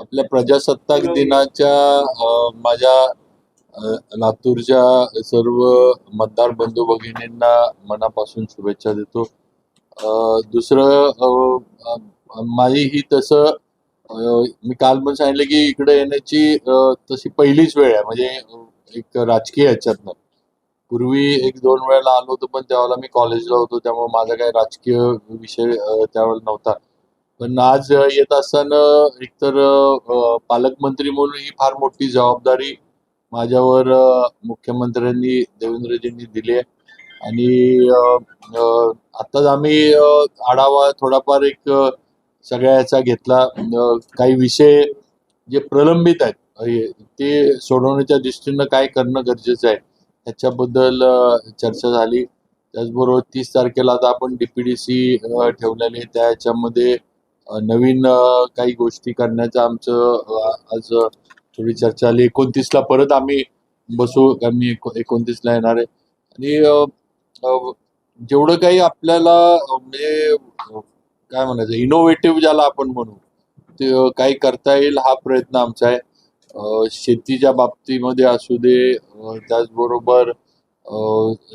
आपल्या प्रजासत्ताक दिनाच्या माझ्या लातूरच्या सर्व मतदार बंधू भगिनींना मनापासून शुभेच्छा देतो. दुसरं माझी ही तसं मी काल पण सांगितलं की इकडे येण्याची तशी पहिलीच वेळ आहे. म्हणजे एक राजकीय ह्याच्यातनं. पूर्वी एक दोन वेळेला आलो होतो पण त्यावेळेला मी कॉलेजला होतो त्यामुळे माझा काही राजकीय विषय त्यावेळेला नव्हता. पण आज येत असताना एकतर पालकमंत्री म्हणून ही फार मोठी जबाबदारी माझ्यावर मुख्यमंत्र्यांनी देवेंद्रजींनी दिली आहे. आणि आत्ताच आम्ही आढावा थोडाफार एक सगळ्या याचा घेतला. काही विषय जे प्रलंबित आहेत ते सोडवण्याच्या दृष्टीनं काय करणं गरजेचं आहे त्याच्याबद्दल चर्चा झाली. त्याचबरोबर तीस तारखेला आता आपण डीपीडीसी ठेवलेली आहे. त्या ह्याच्यामध्ये नवीन काही गोष्टी करण्याचं आमचं आज थोडी चर्चा आली. एकोणतीसला परत आम्ही बसू आम्ही एकोणतीसला येणार आहे. आणि जेवढं काही आपल्याला म्हणजे काय म्हणायचं इनोव्हेटिव्ह ज्याला आपण म्हणू ते काही करता येईल हा प्रयत्न आमचा आहे. शेतीच्या बाबतीमध्ये असू दे त्याचबरोबर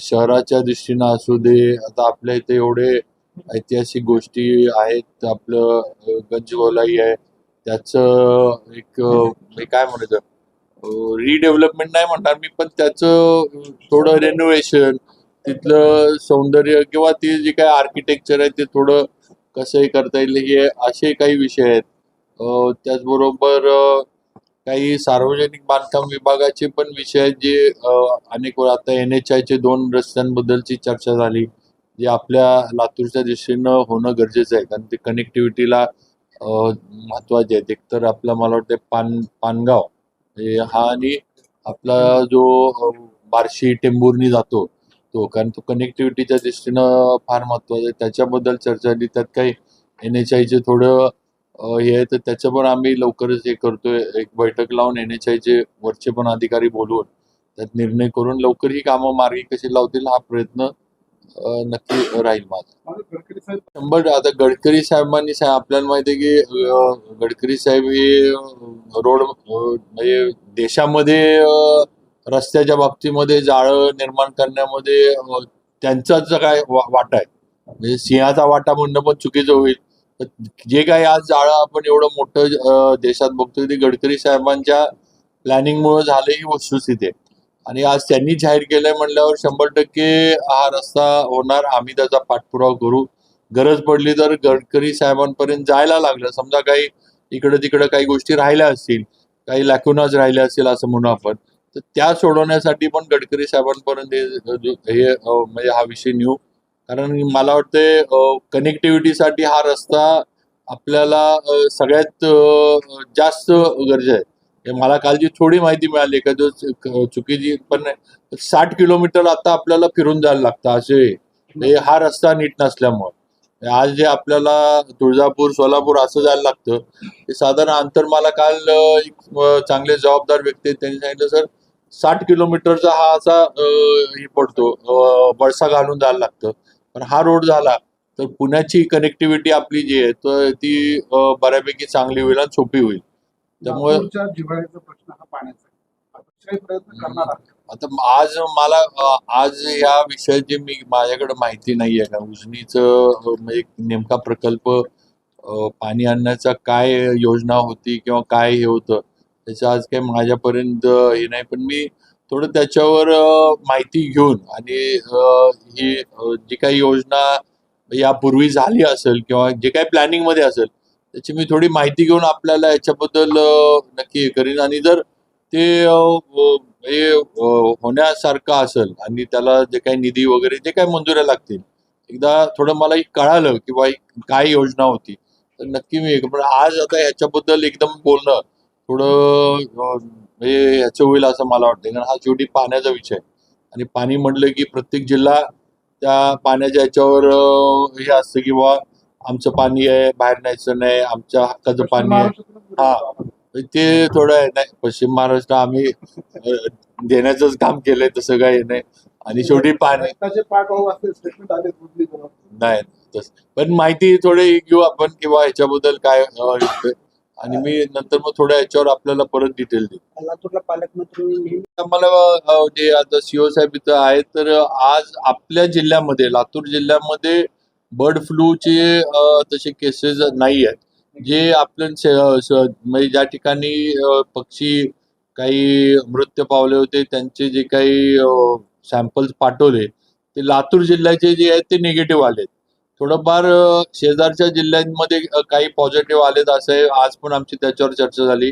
शहराच्या दृष्टीनं असू दे आता आपल्या इथे एवढे ऐतिहासिक गोष्टी आहेत आपलं गंजगोलाई आहे. त्याचं एक काय म्हणायचं? रिडेव्हलपमेंट नाही म्हणणार मी पण त्याचं थोडं रेनोव्हेशन तिथलं सौंदर्य किंवा ते जे काही आर्किटेक्चर आहे ते थोडं कसंही करता येईल हे असे काही विषय आहेत. त्याचबरोबर काही सार्वजनिक बांधकाम विभागाचे पण विषय आहेत जे अनेक वेळा आता एन एच आयचे दोन रस्त्यांबद्दलची चर्चा झाली. जे आपल्या लातूरच्या दिशेनं होणं गरजेचं आहे. कारण ते कनेक्टिव्हिटीला महत्त्वाचे आहेत. एकतर आपलं मला वाटतं पान पानगाव. हा आणि आपला जो बार्शी टेंभुर्नी जातो तो. कारण तो कनेक्टिव्हिटीच्या दृष्टीनं फार महत्त्वाचा आहे. त्याच्याबद्दल चर्चा झाली त्यात काही एन एच आयचे थोडं हे आहे. तर त्याचं पण आम्ही लवकरच हे करतोय. एक बैठक लावून एन एच आयचे वरचे पण अधिकारी बोलवून त्यात निर्णय करून लवकर ही कामं मार्गी कशी लावतील हा प्रयत्न नक्की राहील माझा. शंभर आता गडकरी साहेबांनी आपल्याला माहिती आहे की गडकरी साहेब हे रोड म्हणजे देशामध्ये रस्त्याच्या बाबतीमध्ये जाळं निर्माण करण्यामध्ये त्यांचाच काय वाटा आहे. म्हणजे सिंहाचा वाटा म्हणणं पण चुकीचं होईल. जे काय आज जाळं आपण एवढं मोठं देशात बघतोय ते गडकरी साहेबांच्या प्लॅनिंगमुळे झालं ही वस्तुस्थिती आहे. आणि आज त्यांनी जाहीर केलंय म्हणल्यावर शंभर टक्के हा रस्ता होणार. आम्ही त्याचा पाठपुरावा करू. गरज पडली तर गडकरी साहेबांपर्यंत जायला लागलं. समजा काही इकडं तिकडे काही गोष्टी राहिल्या असतील काही लॅक्युनाच राहिल्या असतील असं म्हणू आपण तर त्या सोडवण्यासाठी पण गडकरी साहेबांपर्यंत हे म्हणजे हा विषय नेऊ. कारण मला वाटतंय कनेक्टिव्हिटीसाठी हा रस्ता आपल्याला सगळ्यात जास्त गरजे आहे. मला मला कालची थोडी माहिती मिळाली का जो चुकीची पण साठ किलोमीटर आता आपल्याला फिरून जायला लागतं असे. हा रस्ता नीट नसल्यामुळे. आज जे आपल्याला तुळजापूर सोलापूर असं जायला लागतं ते साधारण अंतर मला काल एक चांगले जबाबदार व्यक्ती त्यांनी सांगितलं सर साठ किलोमीटरचा हा असा हे पडतो वळसा बळसा घालून जायला लागतं. पण हा रोड झाला तर पुण्याची कनेक्टिव्हिटी आपली जी आहे तर ती बऱ्यापैकी चांगली होईल आणि सोपी होईल. त्यामुळे लातूरच्या जिव्हाळ्याचा प्रश्न हा पाण्याचा आहे. आपण काही प्रयत्न करणार आहात. आता आज मला आज या विषयाची मी माझ्याकडे माहिती नाहीये का उजनीचं म्हणजे नेमका प्रकल्प पाणी आणण्याचा काय योजना होती किंवा काय हे होतं त्याचं आज काही माझ्यापर्यंत हे नाही. पण मी थोडं त्याच्यावर माहिती घेऊन आणि ही जी काही योजना यापूर्वी झाली असेल किंवा जे काही प्लॅनिंगमध्ये असेल त्याची मी थोडी माहिती घेऊन आपल्याला याच्याबद्दल नक्की करीन. आणि जर ते हे होण्यासारखं असेल आणि त्याला जे काही निधी वगैरे जे काही मंजुऱ्या लागतील एकदा थोडं मला एक कळालं की एक काय योजना होती तर नक्की मी पण आज आता ह्याच्याबद्दल एकदम बोलणं थोडं हे ह्याचं होईल असं मला वाटतं कारण हा शेवटी पाण्याचा विषय. आणि पाणी म्हटलं की प्रत्येक जिल्हा त्या पाण्याच्या ह्याच्यावर हे असतं किंवा आमचं पाणी आहे बाहेर न्यायचं नाही आमच्या हक्काचं पाणी आहे हा. ते थोडं आहे नाही पश्चिम महाराष्ट्र आम्ही देण्याचंच काम केलंय तसं काही नाही आणि शेवटी पाणी. नाही तस पण माहिती थोडी घेऊ आपण किंवा ह्याच्याबद्दल काय. आणि मी नंतर मग थोड्या याच्यावर आपल्याला परत डिटेल लातूरला पालकमंत्री जे आता सीओ साहेब इथं आहेत तर आज आपल्या जिल्ह्यामध्ये लातूर जिल्ह्यामध्ये बर्ड फ्लूचे तसे केसेस नाही आहेत. जे आपण म्हणजे ज्या ठिकाणी पक्षी काही मृत्यू पावले होते त्यांचे जे काही सॅम्पल्स पाठवले ते लातूर जिल्ह्याचे जे आहेत ते निगेटिव्ह आलेत. थोडंफार शेजारच्या जिल्ह्यांमध्ये काही पॉझिटिव्ह आलेत असं आज पण आमची त्याच्यावर चर्चा झाली.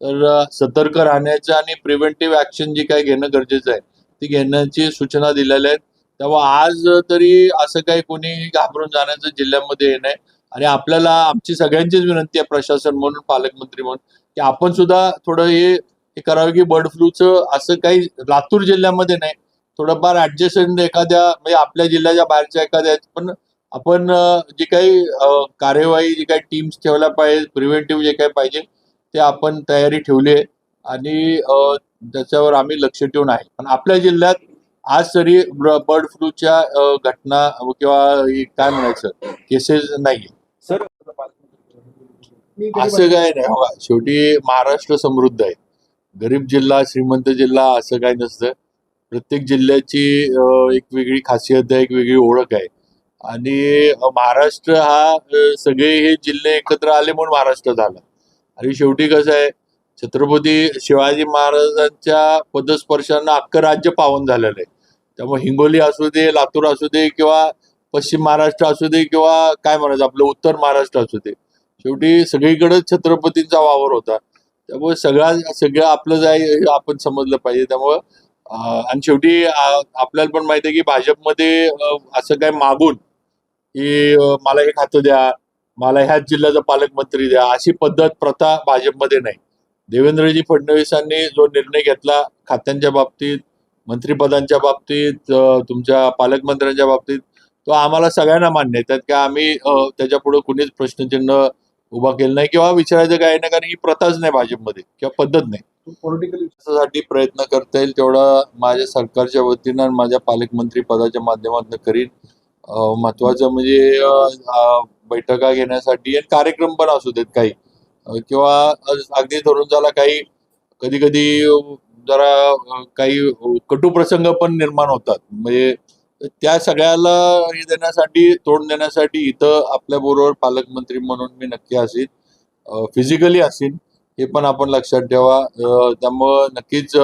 तर सतर्क राहण्याचं आणि प्रिव्हेंटिव्ह ऍक्शन जी काही घेणं गरजेचं आहे ती घेण्याची सूचना दिलेल्या आहेत. तेव्हा आज तरी असं काही कोणी घाबरून जाण्याचं जिल्ह्यामध्ये हे नाही. आणि आपल्याला आमची सगळ्यांचीच विनंती आहे प्रशासन म्हणून पालकमंत्री म्हणून की आपण सुद्धा थोडं हे करावं की बर्ड फ्लूचं असं काही लातूर जिल्ह्यामध्ये नाही. थोडंफार ऍडजस्टमेंट एखाद्या म्हणजे आपल्या जिल्ह्याच्या बाहेरच्या एखाद्या आहेत. पण आपण जी काही कार्यवाही जी काही टीम्स ठेवल्या पाहिजे प्रिव्हेंटिव्ह जे काही पाहिजे ते आपण तयारी ठेवली आहे. आणि त्याच्यावर आम्ही लक्ष ठेवून आहे. पण आपल्या जिल्ह्यात आज तरी बर्ड फ्लूच्या घटना किंवा हे काय म्हणायचं? केसेस नाही सर मी असं काय नाही. बघा शेवटी महाराष्ट्र समृद्ध आहे. गरीब जिल्हा श्रीमंत जिल्हा असं काही नसतं. प्रत्येक जिल्ह्याची एक वेगळी खासियत आहे एक वेगळी ओळख आहे. आणि महाराष्ट्र हा सगळे हे जिल्हे एकत्र आले म्हणून महाराष्ट्र झाला. आणि शेवटी कसं आहे छत्रपती शिवाजी महाराजांच्या पदस्पर्शानं अख्खं राज्य पावन झालेलं आहे. त्यामुळे हिंगोली असू दे लातूर असू दे किंवा पश्चिम महाराष्ट्र असू दे किंवा काय म्हणायचं आपलं उत्तर महाराष्ट्र असू दे. शेवटी सगळीकडे छत्रपतींचा वावर होता. त्यामुळे सगळा सगळं आपलं जाय आपण समजलं पाहिजे. त्यामुळं आणि शेवटी आपल्याला पण माहिती आहे की भाजपमध्ये असं काय मागून की मला हे खातं द्या मला ह्याच जिल्ह्याचा पालकमंत्री द्या अशी पद्धत प्रथा भाजपमध्ये नाही. देवेंद्रजी फडणवीसांनी जो निर्णय घेतला खात्यांच्या बाबतीत मंत्रिपदांच्या बाबतीत तुमच्या पालकमंत्र्यांच्या बाबतीत तो आम्हाला सगळ्यांना मान्य आहे. त्यात काय आम्ही अं, त्याच्यापुढे कुणीच प्रश्नचिन्ह उभा केलं नाही किंवा विचारायचं काही नाही कारण ही प्रथाच नाही भाजपमध्ये किंवा पद्धत नाही. पॉलिटिकल त्यासाठी प्रयत्न करता येईल तेवढा माझ्या सरकारच्या वतीनं आणि माझ्या पालकमंत्री पदाच्या माध्यमातून करीन. महत्वाचं म्हणजे बैठका घेण्यासाठी आणि कार्यक्रम पण असू देत काही. किंवा अगदी धरून झाला काही कधी कधी जरा काही कटू प्रसंग पण निर्माण होतात. म्हणजे त्या सगळ्याला हे देण्यासाठी तोंड देण्यासाठी इथं आपल्या बरोबर पालकमंत्री म्हणून मी नक्की असेल फिजिकली असेल हे पण आपण लक्षात ठेवा. त्यामुळं नक्कीच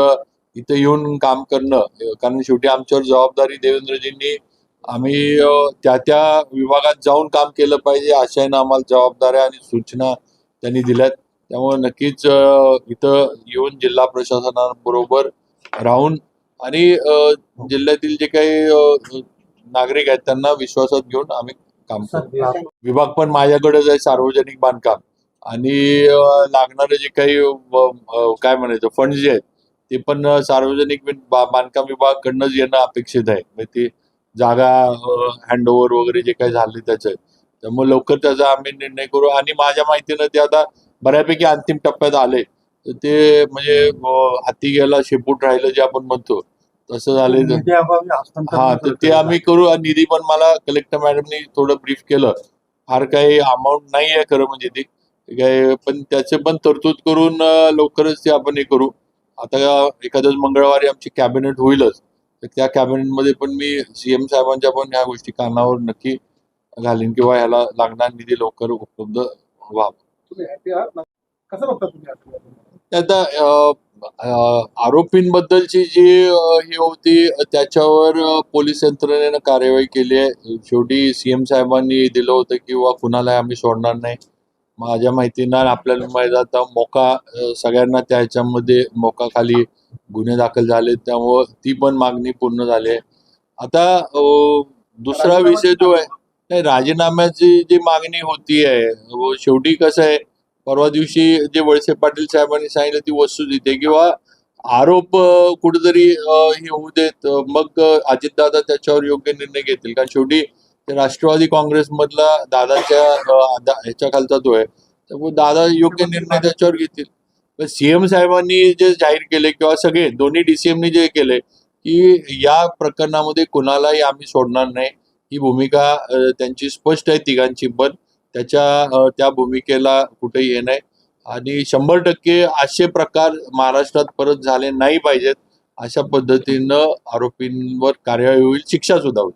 इथं येऊन काम करणं कारण शेवटी आमच्यावर जबाबदारी देवेंद्रजींनी आम्ही त्या त्या विभागात जाऊन काम केलं पाहिजे आशयानं आम्हाला जबाबदाऱ्या आणि सूचना त्यांनी दिल्यात. त्यामुळे नक्कीच इथं येऊन जिल्हा प्रशासनाबरोबर राहून आणि जिल्ह्यातील जे काही नागरिक आहेत त्यांना विश्वासात घेऊन आम्ही काम विभाग पण माझ्याकडेच आहे सार्वजनिक बांधकाम. आणि लागणारे जे काही काय म्हणायचं फंड जे आहेत ते पण सार्वजनिक बांधकाम विभाग बांधकाम विभागाकडनंच येणं अपेक्षित आहे. म्हणजे ती जागा हँडओव्हर वगैरे जे काही झाले त्याचं. त्यामुळे लवकर त्याचा आम्ही निर्णय करू. आणि माझ्या माहितीनं ते आता बऱ्यापैकी अंतिम टप्प्यात आले. तर ते म्हणजे हाती गेला शेपूट राहिलं जे आपण म्हणतो. तसं झाले हा तर ते आम्ही करू. आणि निधी पण मला कलेक्टर मॅडमनी थोडं ब्रीफ केलं. फार काही अमाऊंट नाही आहे खरं म्हणजे ती. काय पण त्याचे पण तरतूद करून लवकरच ते आपण हे करू. आता एखाद्याच मंगळवारी आमची कॅबिनेट होईलच. तर त्या कॅबिनेटमध्ये पण मी सीएम साहेबांच्या पण ह्या गोष्टी कानावर नक्की घालीन किंवा ह्याला लागणारा निधी लवकर उपलब्ध व्हावा. कसं बघता तुम्ही आता? आरोपींबद्दलची जी ही होती त्याच्यावर पोलीस यंत्रणेनं कार्यवाही केली आहे. शेवटी सीएम साहेबांनी दिलं होतं की वा कुणालाही आम्ही सोडणार नाही. माझ्या माहितीनं आपल्याला माहिती आता मोका सगळ्यांना त्या ह्याच्यामध्ये मोका खाली गुन्हे दाखल झाले. त्यामुळं ती पण मागणी पूर्ण झाली आहे. आता दुसरा विषय जो आहे नाही राजीनाम्याची जी मागणी होती आहे शेवटी कसं आहे परवा दिवशी जे वळसे पाटील साहेबांनी सांगितलं ती वस्तुस्थिती देते किंवा आरोप कुठेतरी हे होऊ देत मग अजितदादा त्याच्यावर योग्य निर्णय घेतील. कारण शेवटी ते राष्ट्रवादी काँग्रेसमधला दादाच्या ह्याच्या खालचा तो आहे. त्यामुळे दादा योग्य निर्णय त्याच्यावर घेतील. पण सीएम साहेबांनी जे जाहीर केले किंवा सगळे दोन्ही डीसीएमनी जे केले की या प्रकरणामध्ये कुणालाही आम्ही सोडणार नाही. ही भूमिका त्यांची स्पष्ट आहे तिघांची पण त्याच्या त्या भूमिकेला कुठेही हे नाही. आणि शंभर टक्के असे प्रकार महाराष्ट्रात परत झाले नाही पाहिजेत अशा पद्धतीनं आरोपींवर कार्यवाही होईल शिक्षा सुद्धा होईल.